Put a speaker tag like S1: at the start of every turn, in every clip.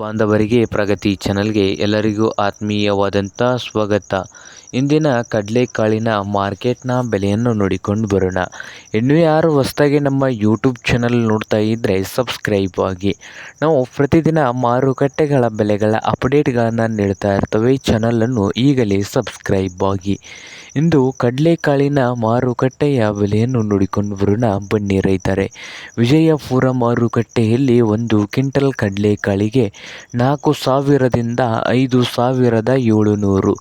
S1: ಬಾಂಧವರಿಗೆ ಪ್ರಗತಿ ಚಾನಲ್ಗೆ ಎಲ್ಲರಿಗೂ ಆತ್ಮೀಯವಾದಂಥ ಸ್ವಾಗತ. ಇಂದಿನ ಕಡಲೆಕಾಳಿನ ಮಾರ್ಕೆಟ್ನ ಬೆಲೆಯನ್ನು ನೋಡಿಕೊಂಡು ಬರೋಣ. ಇನ್ನೂ ಯಾರು ಹೊಸದಾಗಿ ನಮ್ಮ ಯೂಟ್ಯೂಬ್ ಚಾನಲ್ ನೋಡ್ತಾ ಇದ್ದರೆ ಸಬ್ಸ್ಕ್ರೈಬ್ ಆಗಿ. ನಾವು ಪ್ರತಿದಿನ ಮಾರುಕಟ್ಟೆಗಳ ಬೆಲೆಗಳ ಅಪ್ಡೇಟ್ಗಳನ್ನು ನೀಡ್ತಾ ಇರ್ತವೆ. ಚಾನಲನ್ನು ಈಗಲೇ ಸಬ್ಸ್ಕ್ರೈಬ್ ಆಗಿ. ಇಂದು ಕಡಲೆಕಾಳಿನ ಮಾರುಕಟ್ಟೆಯ ಬೆಲೆಯನ್ನು ನೋಡಿಕೊಂಡು ಬರೋಣ. ಬನ್ನಿ ರೈತರೆ, ವಿಜಯಪುರ ಮಾರುಕಟ್ಟೆಯಲ್ಲಿ ಒಂದು ಕ್ವಿಂಟಲ್ ಕಡಲೆಕಾಳಿಗೆ ನಾಲ್ಕು ಸಾವಿರದಿಂದ ಐದು ಸಾವಿರದ ಏಳುನೂರು,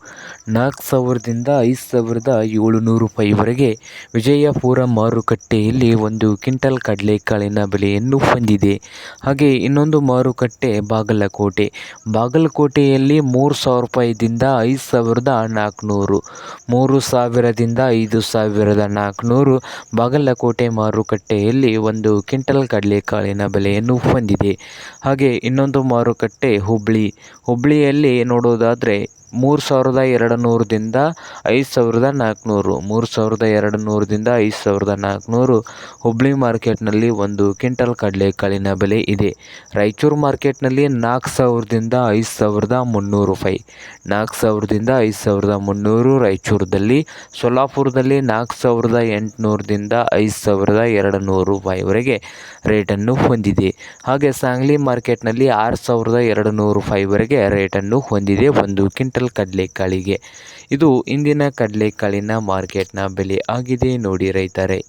S1: ನಾಲ್ಕು ಸಾವಿರದಿಂದ ಐದು ಸಾವಿರದ ಏಳುನೂರು ರೂಪಾಯಿವರೆಗೆ ವಿಜಯಪುರ ಮಾರುಕಟ್ಟೆಯಲ್ಲಿ ಒಂದು ಕ್ವಿಂಟಲ್ ಕಡಲೆಕಾಳಿನ ಬೆಲೆಯನ್ನು ಹೊಂದಿದೆ. ಹಾಗೆ ಇನ್ನೊಂದು ಮಾರುಕಟ್ಟೆ ಬಾಗಲಕೋಟೆ. ಬಾಗಲಕೋಟೆಯಲ್ಲಿ ಮೂರು ಸಾವಿರ ರೂಪಾಯಿದಿಂದ ಐದು ಸಾವಿರದ ನಾಲ್ಕುನೂರು, ಮೂರು ಸಾವಿರದಿಂದ ಐದು ಸಾವಿರದ ನಾಲ್ಕುನೂರು ಬಾಗಲಕೋಟೆ ಮಾರುಕಟ್ಟೆಯಲ್ಲಿ ಒಂದು ಕ್ವಿಂಟಲ್ ಕಡಲೆಕಾಳಿನ ಬೆಲೆಯನ್ನು ಹೊಂದಿದೆ. ಹಾಗೆ ಇನ್ನೊಂದು ಮಾರುಕಟ್ಟೆ ಹುಬ್ಬಳ್ಳಿ ಹುಬ್ಬಳ್ಳಿಯಲ್ಲಿ ನೋಡೋದಾದರೆ ಮೂರು ಸಾವಿರದ ಎರಡು ನೂರರಿಂದ ಐದು ಸಾವಿರದ ನಾಲ್ಕುನೂರು ಮೂರು ಸಾವಿರದ ಎರಡು ನೂರರಿಂದ ಐದು ಸಾವಿರದ ನಾಲ್ಕುನೂರು ಹುಬ್ಬಳ್ಳಿ ಮಾರ್ಕೆಟ್ನಲ್ಲಿ ಒಂದು ಕ್ವಿಂಟಲ್ ಕಡಲೆಕಾಳಿನ ಬೆಲೆ ಇದೆ. ರಾಯಚೂರು ಮಾರ್ಕೆಟ್ನಲ್ಲಿ ನಾಲ್ಕು ಸಾವಿರದಿಂದ ಐದು ಸಾವಿರದ ಮುನ್ನೂರು ರೂಪಾಯಿ. ನಾಲ್ಕು ಸಾವಿರದಿಂದ ಐದು ಸಾವಿರದ ಮುನ್ನೂರು ರಾಯಚೂರದಲ್ಲಿ ಸೊಲ್ಲಾಪುರದಲ್ಲಿ ನಾಲ್ಕು ಸಾವಿರದ ಎಂಟುನೂರದಿಂದ ಐದು ಸಾವಿರದ ಎರಡು ನೂರು ರೂಪಾಯಿವರೆಗೆ ರೇಟನ್ನು ಹೊಂದಿದೆ. ಹಾಗೆ ಸಾಂಗ್ಲಿ ಮಾರ್ಕೆಟ್ನಲ್ಲಿ ಆರು ಸಾವಿರದ ಎರಡು ನೂರು ರೂಪಾಯಿವರೆಗೆ ರೇಟನ್ನು ಹೊಂದಿದೆ. ಒಂದು ಕ್ವಿಂಟಲ್ ಕಡಲೆಕಾಳಿಗೆ. ಇದು ಇಂದಿನ ಕಡಲೆಕಾಳಿನ ಮಾರ್ಕೆಟ್ನ ಬೆಲೆ ಆಗಿದೆ ನೋಡಿ ರೈತರೇ.